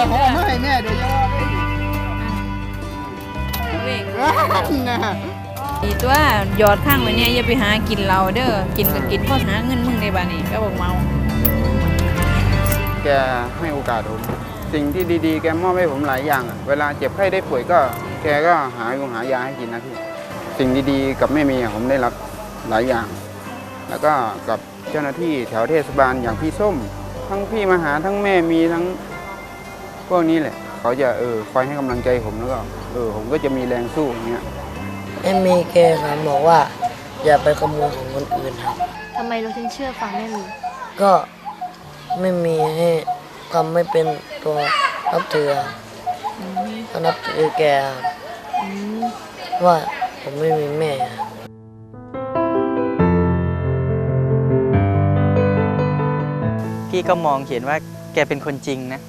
อเขาเอมาให้แม่เดี๋ยวจะว่าเล่นเว้ยนะดีตัวหยอดข้างไว้เนี่ยอย่าไปหากินเราเด้อกินก็กินพราะหาเงินมึงในบ้านนี่ก็บอกเมาแกให้โอกาสผมสิ่งที่ดีๆ แกมอบให้ผมหลายอย่าง เวลาเจ็บไข้ได้ป่วยก็ แกก็หายงหายาให้กินนะพี่ สิ่งดีๆ กับแม่เมีอะผมได้รับหลายอย่าง แล้วก็กับเจ้าหน้าที่แถวเทศบาลอย่างพี่ส้ม ทั้งพี่มาหาทั้งแม่มีทั้ง พวกนี้แหละ เขาจะเออคอยให้กำลังใจผมแล้วก็เออผมก็จะมีแรงสู้อย่างเงี้ยแม่มีแกสอนบอกว่า อย่าไปขโมยของคนอื่นครับทำไมเราถึงเชื่อฟังแม่หมีก็ไม่มีให้ทำไม่เป็นตัวนับถือก็นับถือแกครับอืมว่าผมไม่มีแม่ครับพี่ก็มองเห็นว่าแกเป็นคนจริงนะ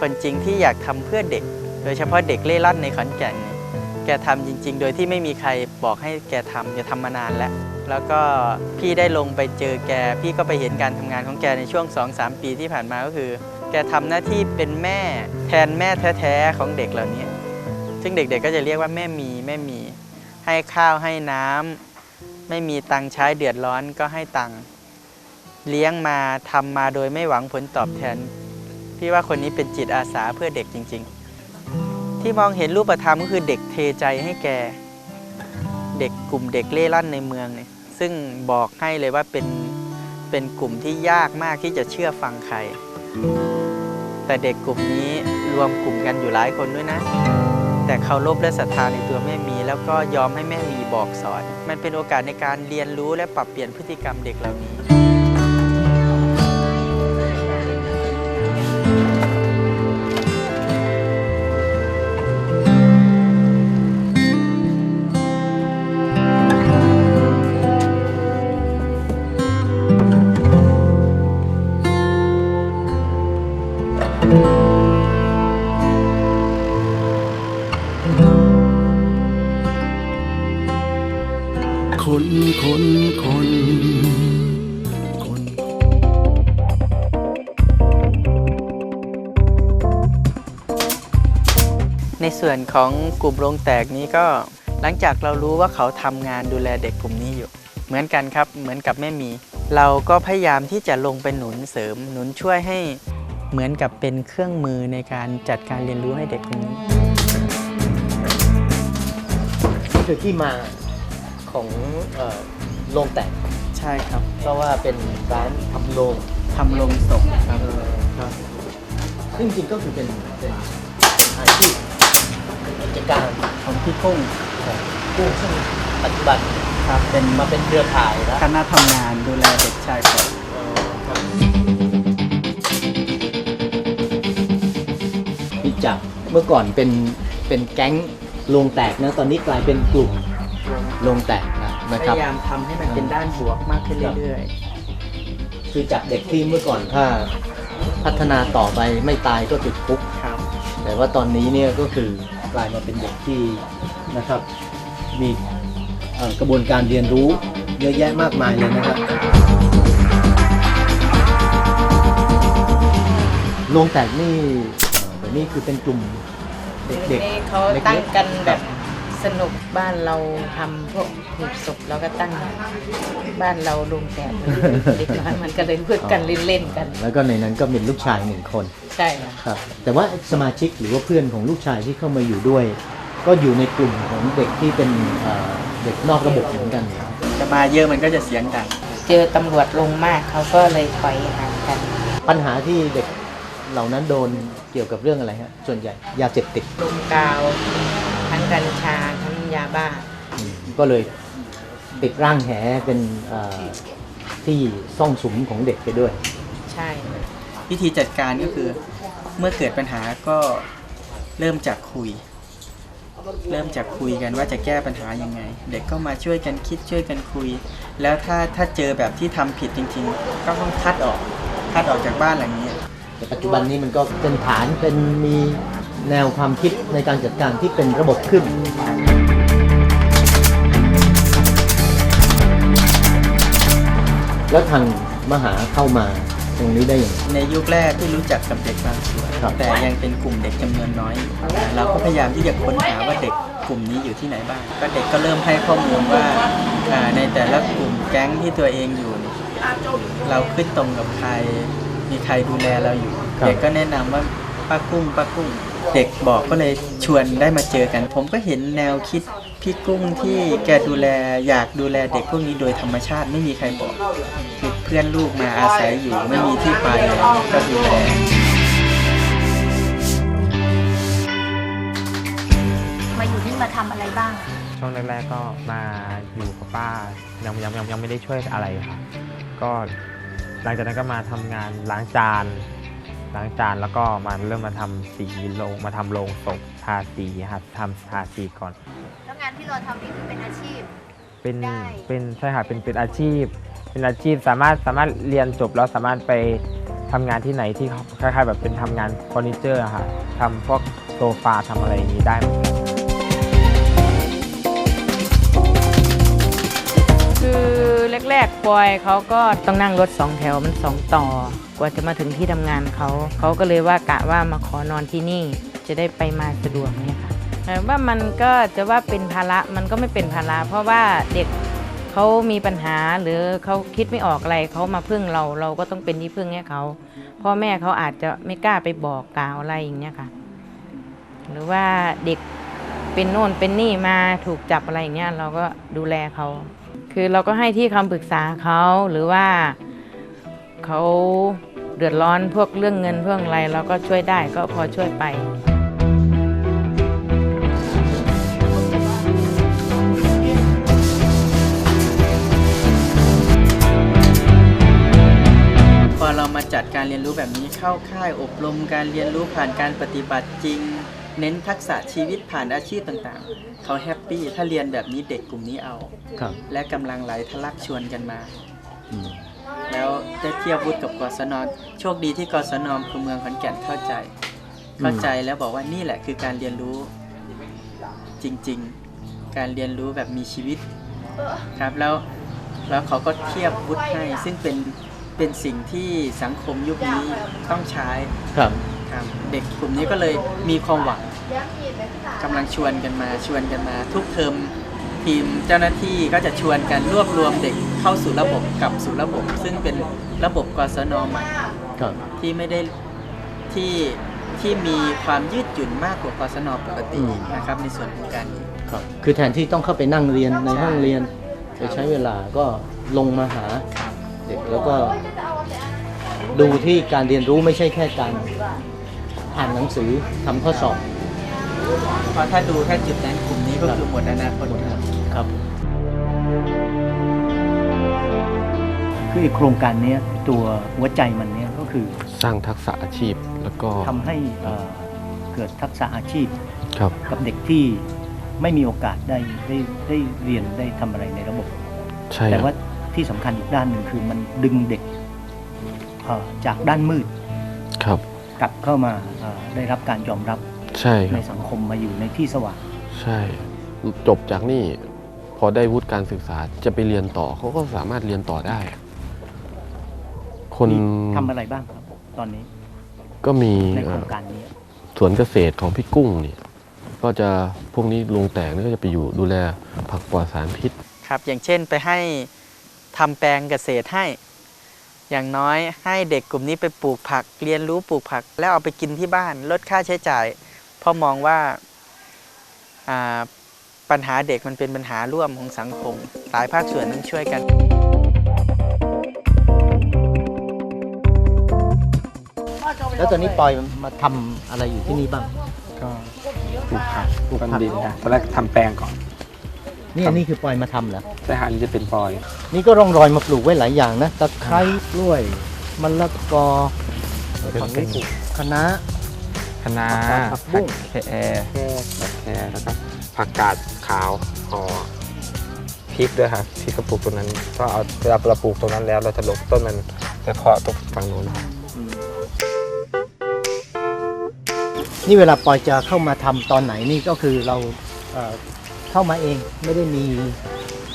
คนจริงที่อยากทำเพื่อเด็ก โดยเฉพาะเด็กเล่ร่อนในขอนแก่นเนี่ยแกทำจริง ๆ โดยที่ไม่มีใครบอกให้แกทำแกทำมานานแล้ว แล้วก็พี่ได้ลงไปเจอแก พี่ก็ไปเห็นการทำงานของแกในช่วง 2-3 ปีที่ผ่านมาก็คือ แกทำหน้าที่เป็นแม่แทนแม่แท้ๆของเด็กเหล่านี้ ซึ่งเด็กๆก็จะเรียกว่าแม่มีแม่มี ให้ข้าวให้น้ำไม่มีตังค์ใช้เดือดร้อนก็ให้ตังค์เลี้ยงมาทำมาโดยไม่หวังผลตอบแทน พี่ว่าคนนี้เป็นจิตอาสาเพื่อเด็กจริง ๆ ที่มองเห็นรูปธรรมก็คือเด็กเทใจให้แก เด็กกลุ่มเด็กเล่ร่อนในเมืองเนี่ยซึ่งบอกให้เลยว่าเป็นเป็นกลุ่มที่ยากมากที่จะเชื่อฟังใคร แต่เด็กกลุ่มนี้รวมกลุ่มกันอยู่หลายคนด้วยนะ แต่เคารพและศรัทธาในตัวแม่มี แล้วก็ยอมให้แม่มีบอกสอน มันเป็นโอกาสในการเรียนรู้และปรับเปลี่ยนพฤติกรรมเด็กเหล่านี้ ในส่วนของกลุ่มโรงแตกนี้ก็หลังจากเรารู้ว่าเขาทำงานดูแลเด็กกลุ่มนี้อยู่ เหมือนกันครับเหมือนกับแม่มี เราก็พยายามที่จะลงไปหนุนเสริม หนุนช่วยให้เหมือนกับเป็นเครื่องมือในการจัดการเรียนรู้ให้เด็กกลุ่มนี้นี่คือที่มาของเอ่อโรงแตกใช่ครับ เพราะว่าเป็นร้านทำโรงทำลงศพครับครับซึ่งจริงๆก็คือเป็นเป็นอาชีพเป็นกิ จการของพี่กุ้งของกู้ซึ่งปัจจุบันครับเป็นมาเป็นเครือข่ายแล้วคณะทำงานดูแลเด็กชายก่อนที่จากเมื่อก่อนเป็นเป็นแก๊งโรงแตกนะตอนนี้กลายเป็นกลุ่มโรงแตกนะพนะครับ ยายามทำให้มันเป็นด้านบวกมากขึ้นเรื่อยคือจากเด็กที่เมื่อก่อนถ้าพัฒนาต่อไปไม่ตายก็ติดคุก ๆ ครับ แต่ว่าตอนนี้เนี่ยก็คือ กลายมาเป็นเด็กที่นะครับ มีเอ่อกระบวนการเรียนรู้เยอะแยะมากมายเลยนะครับ โรงแตกนี่เอ่อแต่นี่คือเป็นกลุ่มเด็กนี่เขาเล็กๆตั้งกันแบบครับ สนุกบ้านเราทำพวกหีบศพแล้วก็ตั้งบ้านเราลุงแตกเด็กน้อยมันก็เลยพูดกันเล่นๆกัน แล้วก็ในนั้นก็มีลูกชายหนึ่งคนใช่ค่ะครับ แต่ว่าสมาชิกหรือว่าเพื่อนของลูกชายที่เข้ามาอยู่ด้วย ก็อยู่ในกลุ่มของเด็กที่เป็นเอ่อเด็กนอกระบบเหมือนกันจะมาเยอะมันก็จะเสียงดังเจอตำรวจลงมากเขาก็เลยถอยห่างกันปัญหาที่เด็กเหล่านั้นโดนเกี่ยวกับเรื่องอะไรฮะส่วนใหญ่ยาเสพติด ลมกาวทั้ง กัญชาทั้งยาบ้า ก็เลยติดร่างแหเป็นเอ่อที่ซ่องสุมของเด็กไปด้วย ใช่ วิธีจัดการก็คือ เมื่อเกิดปัญหาก็เริ่มจากคุย เริ่มจากคุยกันว่าจะแก้ปัญหายังไง เด็กก็มาช่วยกันคิดช่วยกันคุย แล้วถ้าถ้าเจอแบบที่ทำผิดจริง ๆ ก็ต้องคัดออกคัดออกจากบ้านหลังนี้แต่ปัจจุบันนี้มันก็เป็นฐานเป็นมี แนวความคิดในการจัดการที่เป็นระบบขึ้น แล้วทางมหาเข้ามาตรงนี้ได้อย่างไร ในยุคแรกที่รู้จักกับเด็กบางส่วนครับ แต่ยังเป็นกลุ่มเด็กจำนวนน้อยอยู่เราก็พยายามที่จะค้นหาว่าเด็กกลุ่มนี้อยู่ที่ไหนบ้างก็เด็กก็เริ่มให้ข้อมูลว่าอ่าในแต่ละกลุ่มแก๊งที่ตัวเองอยู่เนี่ยเราขึ้นตรงกับใคร มีใครดูแลเราอยู่เด็กก็แนะนำว่าป้ากุ้งป้ากุ้ง เด็กบอกก็เลยชวนได้มาเจอกัน ผมก็เห็นแนวคิดพี่กุ้งที่แกดูแลอยากดูแลเด็กพวกนี้โดยธรรมชาติไม่มีใครบอกคือเพื่อนลูกมาอาศัยอยู่ไม่มีที่ไปก็ดูแลมาอยู่ที่มาทำอะไรบ้าง ช่วงแรกๆก็มาอยู่กับป้ายังยังยังยังไม่ได้ช่วยอะไรค่ะ ก็หลังจากนั้นก็มาทำงานล้างจาน ล้างจานแล้วก็มาเริ่มมาทำสีโรงมาทำโรงศพทาสีครับทำทาสีก่อน แล้วงานที่เราทำนี่คือเป็นอาชีพ เป็นได้ เป็นใช่ค่ะเป็นเป็นอาชีพ เป็นอาชีพสามารถสามารถเรียนจบแล้วสามารถไปทำงานที่ไหนที่เขาคล้ายๆแบบเป็นทำงานเฟอร์นิเจอร์อะค่ะทำพวกโซฟาทำอะไรอย่างนี้ได้เหมือนกัน แรกๆปอยเขาก็ต้องนั่งรถสองแถวมันสองต่อ กว่าจะมาถึงที่ทำงานเขาเขาก็เลยว่ากะว่ามาขอนอนที่นี่ จะได้ไปมาสะดวกเนี่ยค่ะแต่ว่ามันก็จะว่าเป็นภาระมันก็ไม่เป็นภาระเพราะว่าเด็กเขามีปัญหาหรือเขาคิดไม่ออกอะไรเขามาพึ่งเราเราก็ต้องเป็นที่พึ่งให้เขาพ่อแม่เขาอาจจะไม่กล้าไปบอกกล่าวอะไรอย่างเนี้ยค่ะ หรือว่าเด็กเป็นโน่นเป็นนี่มาถูกจับอะไรอย่างเงี้ยเราก็ดูแลเขา คือเราก็ให้ที่คำปรึกษาเขาหรือว่าเขาเดือดร้อนพวกเรื่องเงินเรื่องอะไรเราก็ช่วยได้ก็พอช่วยไป พอเรามาจัดการเรียนรู้แบบนี้เข้าค่ายอบรมการเรียนรู้ผ่านการปฏิบัติจริง เน้นทักษะชีวิตผ่านอาชีพต่างๆ เขาแฮปปี้ถ้าเรียนแบบนี้เด็กกลุ่มนี้เอา ครับและกำลังไหลทะลักชวนกันมา อืมแล้วได้เทียบวุฒิกับกศนโชคดีที่กศนคือเมืองขอนแก่นเข้าใจ เข้าใจแล้วบอกว่านี่แหละคือการเรียนรู้จริงๆ การเรียนรู้แบบมีชีวิตครับแล้วแล้วเขาก็เทียบวุฒิให้ ซึ่งเป็นเป็นสิ่งที่สังคมยุคนี้ต้องใช้ ครับ ครับเด็กกลุ่มนี้ก็เลยมีความหวังกำลังชวนกันมาชวนกันมา ทุกเทอมทีมเจ้าหน้าที่ก็จะชวนกันรวบรวมเด็กเข้าสู่ระบบกลับสู่ระบบ ซึ่งเป็นระบบกศนใหม่ครับ ที่ไม่ได้ที่ที่มีความยืดหยุ่นมากกว่ากศนปกติอืม นะครับในส่วนของการนี้ ครับ คือแทนที่ต้องเข้าไปนั่งเรียนในห้องเรียนไปใช้เวลาก็ลงมาหาเด็กแล้วก็ดูที่การเรียนรู้ไม่ใช่แค่การ อ่านหนังสือทำข้อสอบเพราะถ้าดูแค่จุดนั้นกลุ่มนี้ก็ครับคือหมดอนาคตครับครับคือโครงการนี้ตัวหัวใจมันเนี่ยก็คือสร้างทักษะอาชีพแล้วก็ทำให้เอ่อเกิดทักษะอาชีพครับกับเด็กที่ไม่มีโอกาสได้ได้ได้เรียนได้ทำอะไรในระบบใช่แต่คว่ารับที่สำคัญอีกด้านหนึ่งคือมันดึงเด็กเอ่อจากด้านมืดครับ กลับเข้ามาเอ่อได้รับการยอมรับใช่คในรับสังคมมาอยู่ในที่สว่างใช่ จบจากนี่พอได้วุฒิการศึกษาจะไปเรียนต่อเขาก็สามารถเรียนต่อได้ คนมีทำอะไรบ้างครับ ตอนนี้ ก็มีในโคเอ่รองการนี้สวนเกษตรของพี่กุ้งนี่ก็จะพวกนี้ลุงแตกนี่ก็จะไปอยู่ดูแลผักปลอดสารพิษ ครับ อย่างเช่นไปให้ทำแปลงเกษตรให้ อย่างน้อยให้เด็กกลุ่มนี้ไปปลูกผักเรียนรู้ปลูกผัก แล้วเอาไปกินที่บ้านลดค่าใช้จ่ายเพราะมองว่าอ่าปัญหาเด็กมันเป็นปัญหาร่วมของสังคม หลายภาคส่วนต้องช่วยกัน แล้วตอนนี้ปอยมาทำอะไรอยู่ที่นี่บ้าง ก็ปลูกผักปลูกดินนะตอนแรกทำแปลงก่อน นี่อันนี้คือปอยมาทำเหรอแต่หานี้จะเป็นปอย นี่ก็ร่องรอยมาปลูกไว้หลายอย่างนะตะไคร้กล้วยมะละกอฝั่งนี้ปลูกคะน้าคะน้าผักบุ้งแครผักแครแล้วก็ผักกาดขาวห่อพริกด้วยครับพริกกระปุกตรงนั้นก็เอาเวลาเราปลูกตรงนั้นแล้ว เราจะลบต้นมันจะเพาะตรงฝั่งโน้นนี่เวลาปอยจะเข้ามาทำตอนไหนนี่ก็คือเรา เอ่อเข้ามาเองไม่ได้มี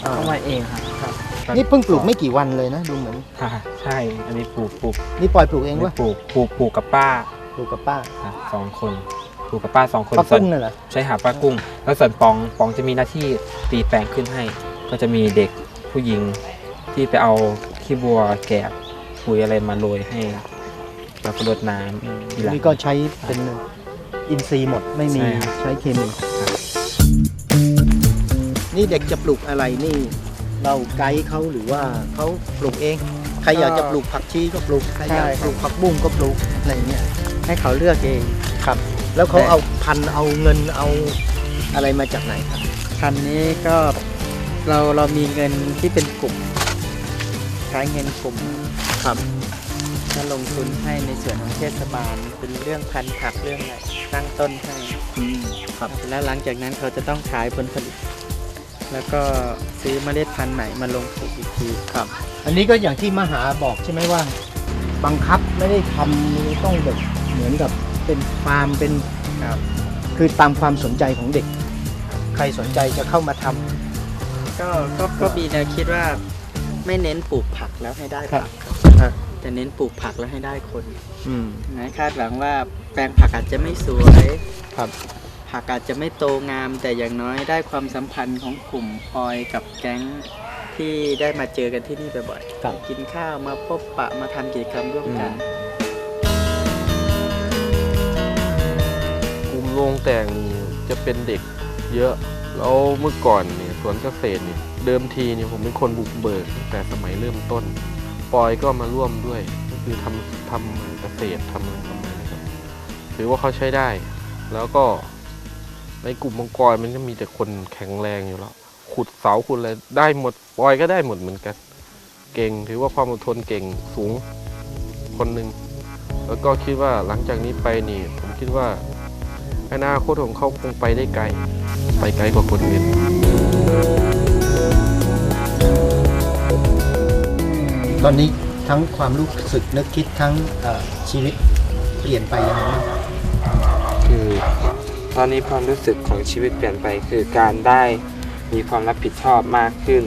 อ่อเข้ามาเองครับครับนี่เพิ่งปลูกไม่กี่วันเลยนะดูเหมือนใช่ใช่ อันนี้ปลูกปลูกนี่ปล่อยปลูกเองอันนี้วะปลูกปลูกปลูกกับป้าปลูกกับป้าครับสองคนปลูกกับป้าสองคนป้าส่วกุ้นงน่ะเหรอใช่หาป้ากุ้ง แล้วส่วนปองปองจะมีหน้าที่ตีแปลงขึ้นให้ ก็จะมีเด็กผู้หญิงที่ไปเอาขี้บัวแกบปุ๋ยอะไรมาโรยให้แล้วก็รดน้ำทีหลังนี่ก็ใช้เป็นอินทรีย์หมดไม่มีใช่ครับใช้เคมี นี่เด็กจะปลูกอะไรนี่ เราไกด์เขาหรือว่าเขาปลูกเอง ใครอยากจะปลูกผักชีก็ปลูกใครอยากใช่ครับปลูกผักบุ้งก็ปลูกอะไรเงี้ยให้เขาเลือกเองครับ แล้วเขาแต่เอาพันธุ์เอาเงินเอาอะไรมาจากไหนครับคันนี้ก็เราเรามีเงินที่เป็นกลุ่มใช้เงินกลุ่มครับก็ลงทุนให้ในส่วนของเทศบาลเป็นเรื่องพันธุ์ผักเรื่องอะไรตั้งต้นให้อืมครับแล้วหลังจากนั้นเขาจะต้องขายผลผลิต แล้วก็ซื้อเมล็ดพันธุ์ใหม่มาลงปลูกอีกทีครับ อันนี้ก็อย่างที่มหาบอกใช่ไหมว่า บังคับไม่ได้ทำต้องแบบเหมือนกับเป็นฟาร์มเป็นคือตามความสนใจของเด็ก ใครสนใจจะเข้ามาทำ ก็ก็ก็มีแนวคิดว่าไม่เน้นปลูกผักแล้วให้ได้ครัผับกครับ แต่เน้นปลูกผักแล้วให้ได้คนอืม นะคาดหวังว่าแปลงผักอาจจะไม่สวยครับ ผักอาจจะไม่โตงาม แต่อย่างน้อยได้ความสัมพันธ์ของกลุ่มออยกับแก๊งที่ได้มาเจอกันที่นี่บ่อยครับ ๆกินข้าวมาพบปะมาทำกิจกรรมร่วมกัน กลุ่มโรงแต่งนี่จะเป็นเด็กเยอะ แล้วเมื่อก่อนเนี่ยสวนเกษตรเนี่ยเดิมทีเนี่ยผมเป็นคนบุกเบิกตั้งแต่สมัยเริ่มต้น ปอยก็มาร่วมด้วย ก็คือทำทำเกษตรทำอะไรประมาณนี้ครับถือว่าเขาใช้ได้ แล้วก็ ในกลุ่มมังกรมันก็มีแต่คนแข็งแรงอยู่แล้ว ขุดเสาขุดอะไรได้หมดปอยก็ได้หมดเหมือนกัน เก่งถือว่าความอดทนเก่งสูงคนหนึ่งแล้วก็คิดว่าหลังจากนี้ไปนี่ผมคิดว่าอนาคตของเขาคงไปได้ไกล ไปไกลกว่าคนอื่นตอนนี้ทั้งความรู้สึกนึกคิดทั้งเอ่อชีวิตเปลี่ยนไปยังไงบ้างคือ ตอนนี้ความรู้สึกของชีวิตเปลี่ยนไปคือการได้มีความรับผิดชอบมากขึ้น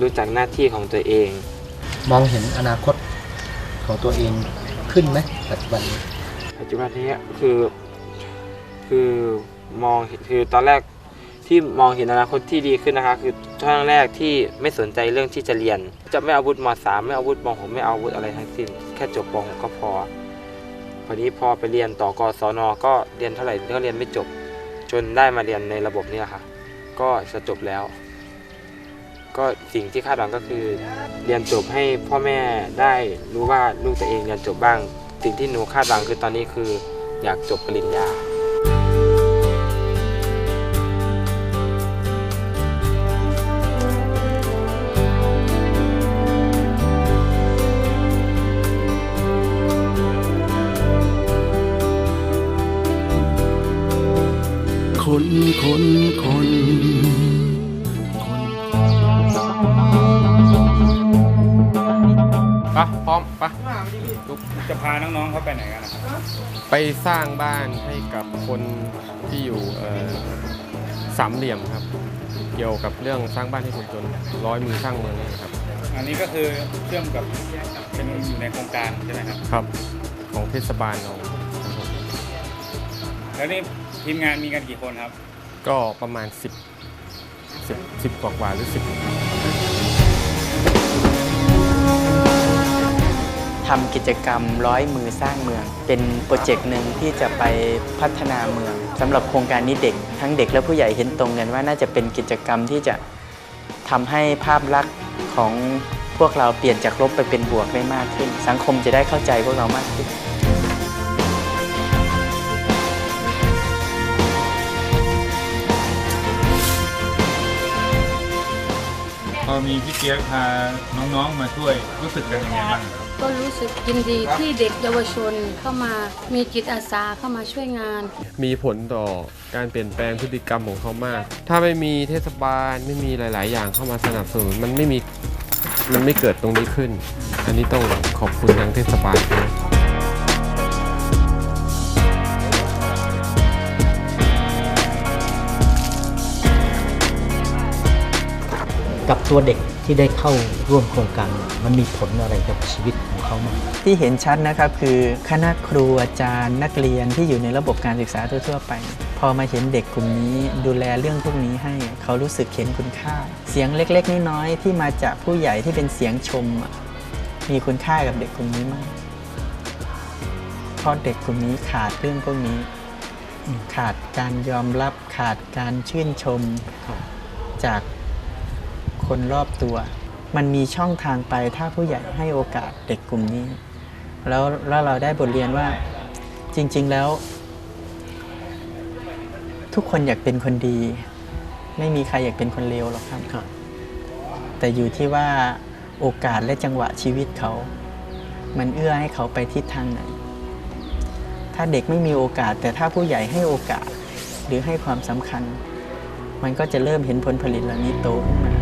รู้จักหน้าที่ของตัวเอง มองเห็นอนาคตของตัวเองขึ้นไหมปัจจุบันนี้ปัจจุบันนี้คือคือมองเห็นคือตอนแรกที่มองเห็นอนาคตที่ดีขึ้นนะคะ คือช่วงแรกที่ไม่สนใจเรื่องที่จะเรียน จะไม่เอาวุฒิมสามไม่เอาวุฒิมหกไม่เอาวุฒิอะไรทั้งสิ้น แค่จบปหกก็พอพ อนี้พอไปเรียนต่อกศนก็เรียนเท่าไหร่ก็เรียนไม่จบ จนได้มาเรียนในระบบนี้ค่ะก็จะจบแล้ว ก็สิ่งที่คาดหวังก็คือ เรียนจบให้พ่อแม่ได้รู้ว่าลูกตัวเองเรียนจบบ้าง สิ่งที่หนูคาดหวังคือตอนนี้คือ อยากจบปริญญา คนคนคนปะพร้อมปะจะพาน้องๆเขาไปไหนกันนะครับไปสร้างบ้านให้กับคนที่อยู่เอ่อสามเหลี่ยมครับ เกี่ยวกับเรื่องสร้างบ้านให้คนจนร้อยมือสร้างเมืองนี่ครับ อันนี้ก็คือเชื่อมกับเป็นอยู่ในโครงการใช่ไหมครับ ครับ ของเทศบาลเราครับผมแล้วนี่ ทีมงานมีกันกี่คนครับ ก็ประมาณ 10 10 10กว่ากว่าๆหรือ10ทำกิจกรรมร้อยมือสร้างเมือง เป็นโปรเจกต์หนึ่งที่จะไปพัฒนาเมืองสำหรับโครงการนี้เด็ก ทั้งเด็กและผู้ใหญ่เห็นตรงกันว่าน่าจะเป็นกิจกรรมที่จะทำให้ภาพลักษณ์ของพวกเราเปลี่ยนจากลบไปเป็นบวกได้มากขึ้น สังคมจะได้เข้าใจพวกเรามากขึ้น อมีพี่เกียร์พาน้องๆมาช่วยรู้สึกกันยังไงบ้างครับก็รู้สึกยินดีที่เด็กเยาวชนเข้ามามีจิตอาสาเข้ามาช่วยงาน มีผลต่อการเปลี่ยนแปลงพฤติกรรมของเขามาก ถ้าไม่มีเทศบาลไม่มีหลาย ๆ อย่างเข้ามาสนับสนุนมันไม่มีมันไม่เกิดตรงนี้ขึ้น อันนี้ต้องขอบคุณทางเทศบาลด้วย กับตัวเด็กที่ได้เข้าร่วมโครงการเนี่ยมันมีผลอะไรกับชีวิตของเขามั้างที่เห็นชัดนะครับคือคณะครูอาจารย์นักเรียนที่อยู่ในระบบการศึกษาทั่วๆไป พอมาเห็นเด็กกลุ่มนี้ ดูแลเรื่องพวกนี้ให้เขารู้สึกเห็นคุณค่า เสียงเล็กๆน้อยๆที่มาจากผู้ใหญ่ที่เป็นเสียงชมอะมีคุณค่ากับเด็กกลุ่มนี้มากเพราะเด็กกลุ่มนี้ขาดเรื่องพวกนี้ ขาดการยอมรับขาดการชื่นชมจาก คนรอบตัว มันมีช่องทางไปถ้าผู้ใหญ่ให้โอกาสเด็กกลุ่มนี้ แล้วแล้วเราได้บทเรียนว่าจริง ๆแล้ว ทุกคนอยากเป็นคนดี ไม่มีใครอยากเป็นคนเลวหรอกครับแต่อยู่ที่ว่าโอกาสและจังหวะชีวิตเขา มันเอื้อให้เขาไปทิศทางไหน ถ้าเด็กไม่มีโอกาส แต่ถ้าผู้ใหญ่ให้โอกาสหรือให้ความสำคัญ มันก็จะเริ่มเห็นผลผลิตเหล่านี้โตขึ้นมา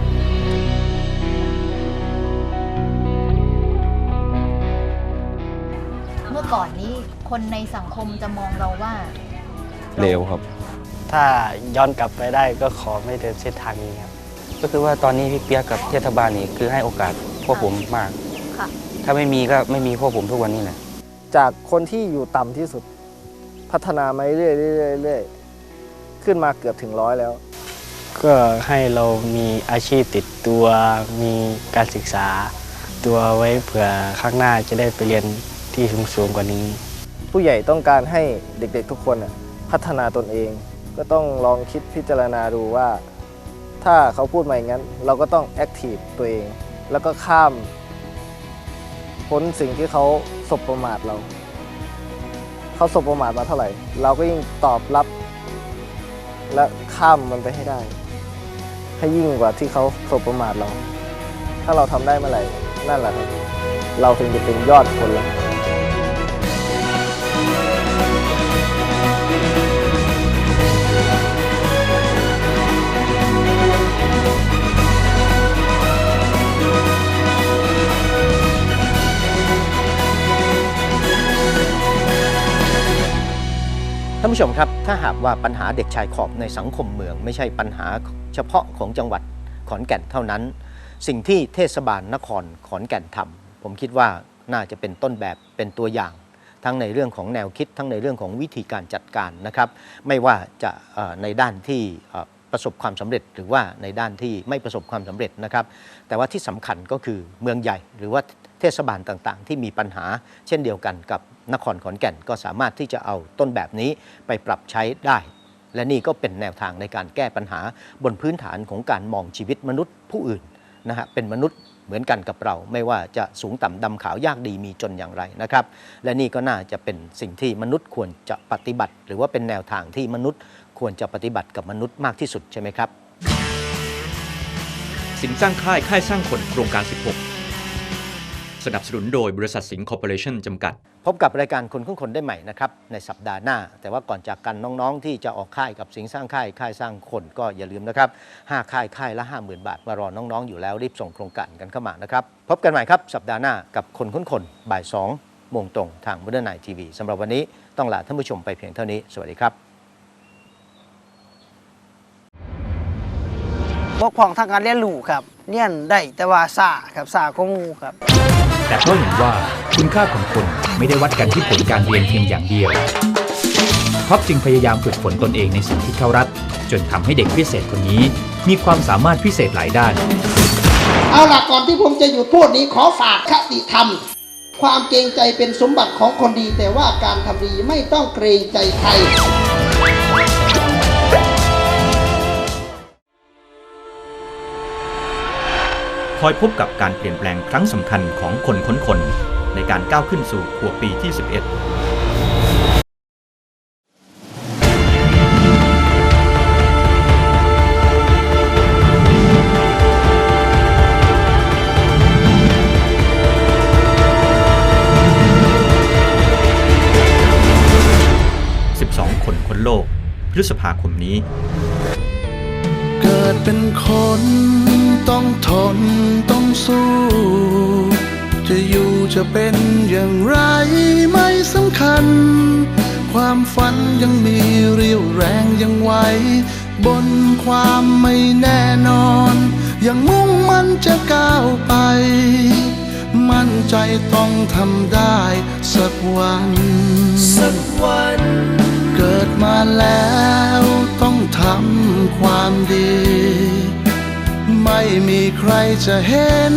เมื่อก่อนนี้คนในสังคมจะมองเราว่า เร็วครับ ถ้าย้อนกลับไปได้ก็ขอไม่เดินเส้นทางนี้ครับ ก็คือว่าตอนนี้พี่เปียกกับเทศบาลนี่คือให้โอกาสพวกผมมาก ค่ะ ถ้าไม่มีก็ไม่มีพวกผมทุกวันนี้แหละ จากคนที่อยู่ต่ำที่สุด พัฒนามาเรื่อยๆเรื่อยๆเรื่อยๆขึ้นมาเกือบถึงร้อยแล้ว ก็ให้เรามีอาชีพติดตัวมีการศึกษา ตัวไว้เผื่อข้างหน้าจะได้ไปเรียนที่สูงๆกว่านี้ ผู้ใหญ่ต้องการให้เด็กๆทุกคนพัฒนาตนเอง ก็ต้องลองคิดพิจารณาดูว่า ถ้าเขาพูดมาอย่างนั้น เราก็ต้องแอคทีฟตัวเอง แล้วก็ข้ามพ้นสิ่งที่เขาสบประมาทเรา เขาสบประมาทมาเท่าไหร่ เราก็ยิ่งตอบรับ และข้ามมันไปให้ได้ ให้ยิ่งกว่าที่เขาสบประมาทเรา ถ้าเราทำได้เมื่อไหร่ นั่นแหละครับ เราถึงจะเป็นยอดคนแล้ว ผู้ชมครับถ้าหากว่าปัญหาเด็กชายขอบในสังคมเมือง ไม่ใช่ปัญหาเฉพาะของจังหวัดขอนแก่นเท่านั้น สิ่งที่เทศบาลนครขอนแก่นทำผมคิดว่าน่าจะเป็นต้นแบบเป็นตัวอย่าง ทั้งในเรื่องของแนวคิดทั้งในเรื่องของวิธีการจัดการนะครับ ไม่ว่าจะในด้านที่เประสบความสำเร็จ หรือว่าในด้านที่ไม่ประสบความสำเร็จนะครับ แต่ว่าที่สำคัญก็คือเมืองใหญ่ หรือว่าเทศบาลต่างๆ ที่มีปัญหาเช่นเดียวกันกับนครขอนแก่นก็สามารถที่จะเอาต้นแบบนี้ไปปรับใช้ได้ และนี่ก็เป็นแนวทางในการแก้ปัญหาบนพื้นฐานของการมองชีวิตมนุษย์ผู้อื่นนะฮะเป็นมนุษย์เหมือนกันกับเรา ไม่ว่าจะสูงต่ำดำขาวยากดีมีจนอย่างไรนะครับ และนี่ก็น่าจะเป็นสิ่งที่มนุษย์ควรจะปฏิบัติ หรือว่าเป็นแนวทางที่มนุษย์ ควรจะปฏิบัติกับมนุษย์มากที่สุดใช่ไหมครับ สินสร้างค่ายค่ายสร้างคนโครงการ 16 สนับสนุนโดยบริษัทสิงห์คอร์ปอเรชั่นจำกัด พบกับรายการคนของคนได้ใหม่นะครับในสัปดาห์หน้า แต่ว่าก่อนจากกันน้องๆ ที่จะออกค่ายกับสิงห์สร้างค่ายค่ายสร้างคนก็อย่าลืมนะครับ5ค่ายค่ายละ 50,000 บาทมารอน้องๆ อยู่แล้วรีบส่งโครงการกันเข้ามานะครับพบกันใหม่ครับสัปดาห์หน้ากับคนค้นคนบ่าย2โมงตรงทางบ o ร์ไนทีวีสำหรับวันนี้ต้องลาท่านผู้ชมไปเพียงเท่านี้ สวัสดีครับ บกพร่องทางการเรียนรู้ครับเรียนได้แต่ว่าซาครับซาก็มูครับ แต่เพราะเห็นว่าคุณค่าของคนไม่ได้วัดกันที่ผลการเรียนเพียงอย่างเดียวท็อปจึงพยายามฝึกฝนตนเองในสิ่งที่เขารักจนทำให้เด็กพิเศษคนนี้ มีความสามารถพิเศษหลายด้าน เอาล่ะก่อนที่ผมจะหยุดพูดนี้ขอฝากคติธรรม ความเกรงใจเป็นสมบัติของคนดี แต่ว่าการทำดีไม่ต้องเกรงใจใคร คอยพบกับการเปลี่ยนแปลงครั้งสำคัญของคนค้นคนในการก้าวขึ้นสู่ขวบปีที่ 11 12คนค้นโลกพฤษภาคมนี้ เกิดเป็นคน ต้องทนต้องสู้ จะอยู่จะเป็นอย่างไรไม่สำคัญ ความฝันยังมีเรี่ยวแรงยังไหวบนความไม่แน่นอน ยังมุ่งมันจะก้าวไป มั่นใจต้องทำได้สักวัน สักวัน เกิดมาแล้วต้องทำความดี ไม่มีใครจะเห็น